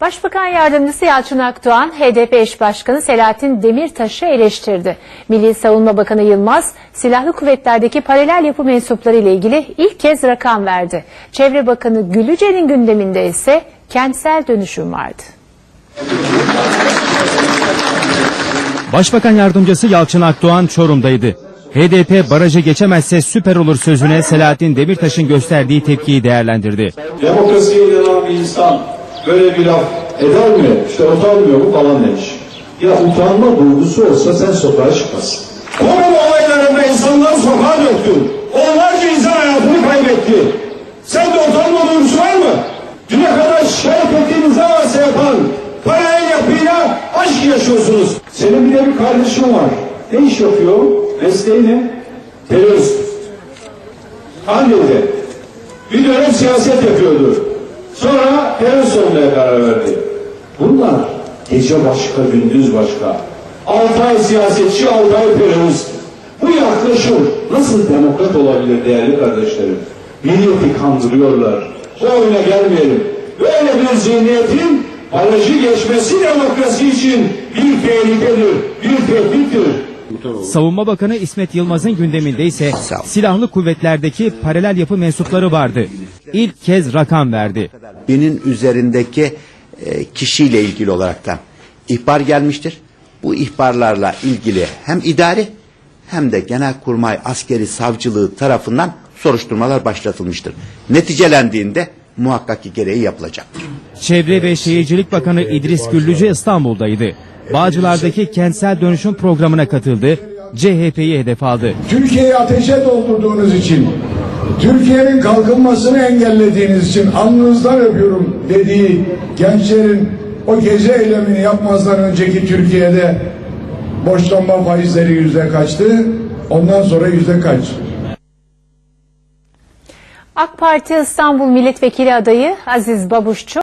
Başbakan Yardımcısı Yalçın Akdoğan, HDP eş başkanı Selahattin Demirtaş'ı eleştirdi. Milli Savunma Bakanı Yılmaz, silahlı kuvvetlerdeki paralel yapı mensupları ile ilgili ilk kez rakam verdi. Çevre Bakanı Gülüce'nin gündeminde ise kentsel dönüşüm vardı. Başbakan yardımcısı Yalçın Akdoğan Çorum'daydı. HDP barajı geçemezse süper olur sözüne Selahattin Demirtaş'ın gösterdiği tepkiyi değerlendirdi. Demokrasiye inanan bir insan böyle bir laf eder mi? İşte utanmıyor mu falan demiş. Ya utanma duygusu olsa sen sokağa çıkmasın. Korum olaylarında insanları sokağa döktün. Onlarca insan hayatını kaybetti. Sen de utanma duygusu var mı? Düne kadar şikayet ettiğiniz ne varsa yapan paralel yapıyla aşk yaşıyorsunuz. Senin bir de bir kardeşin var. Ne iş yapıyor? Mesleği ne? Terörist. Hangileri? Bir dönem siyaset yapıyordu. Sonra terörist olmaya karar verdi. Bunlar gece başka, gündüz başka. Altı ay siyasetçi, altı ay terörist. Bu yaklaşım nasıl demokrat olabilir değerli kardeşlerim? Milleti kandırıyorlar. Bu oyuna gelmeyelim. Böyle bir zihniyetin barajı geçmesi demokrasi için bir tehlikedir, bir tehdittir. Savunma Bakanı İsmet Yılmaz'ın gündeminde ise silahlı kuvvetlerdeki paralel yapı mensupları vardı. İlk kez rakam verdi. binin üzerindeki e, kişiyle ilgili olaraktan ihbar gelmiştir. Bu ihbarlarla ilgili hem idari hem de genelkurmay askeri savcılığı tarafından soruşturmalar başlatılmıştır. Neticelendiğinde muhakkak ki gereği yapılacaktır. Çevre ve Şehircilik Bakanı İdris Güllücü İstanbul'daydı. Bağcılar'daki kentsel dönüşüm programına katıldı. CHP'yi hedef aldı. Türkiye'yi ateşe doldurduğunuz için, Türkiye'nin kalkınmasını engellediğiniz için alnınızdan öpüyorum dediği gençlerin o gezi eylemini yapmazdan önceki Türkiye'de borçlanma faizleri yüzde kaçtı? Ondan sonra yüzde kaç? AK Parti İstanbul Milletvekili adayı Aziz Babuşçu,